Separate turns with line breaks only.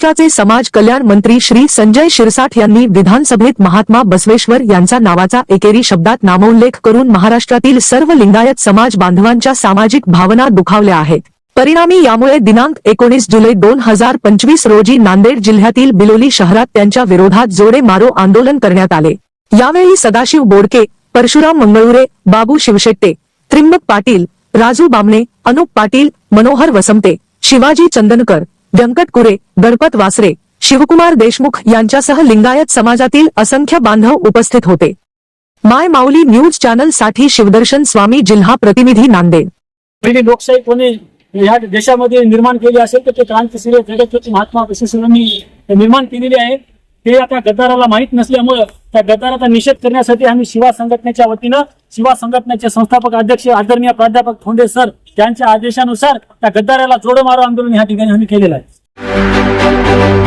महाराष्ट्राचे समाज कल्याण मंत्री श्री संजय शिरसाठ यांनी विधानसभेत महात्मा बसवेश्वर यांचा नावाचा एकेरी शब्दात नामोल्लेख करून महाराष्ट्रातील सर्व लिंगायत समाज बांधवांच्या सामाजिक भावना दुखावल्या आहेत. परिणामी यामुळे दिनांक एकोणीस जुलै दोन हजार पंचवीस रोजी नांदेड जिल्ह्यातील बिलोली शहरात त्यांच्या विरोधात जोडे मारो आंदोलन करण्यात आले. यावेळी सदाशिव बोडके परशुराम मंगळुरे बाबू शिवशेट्टे त्रिंबक पाटील राजू बामणे अनुप पाटील मनोहर वसमते शिवाजी चंदनकर व्यंकट कुरे गणपत वासरे शिवकुमार देशमुख यांच्यासह लिंगायत समाजातील असंख्य बांधव उपस्थित होते. माय माऊली न्यूज चॅनलसाठी शिवदर्शन स्वामी जिल्हा प्रतिनिधी नांदेड.
पहिली लोकशाही कोणी या देशामध्ये निर्माण केली असेल तर ते क्रांतीशील जगतज्योती महात्मा विशेषांनी निर्माण केलेली आहे. ते आता गद्दाराला माहीत नसल्यामुळं त्या गद्दाराचा निषेध करण्यासाठी आम्ही शिवा संघटनेच्या वतीनं शिवा संघटनेचे संस्थापक अध्यक्ष आदरणीय प्राध्यापक थोंडे सर त्यांच्या आदेशानुसार त्या गद्दाराला जोडो मारो आंदोलन या ठिकाणी आम्ही केलेलं आहे.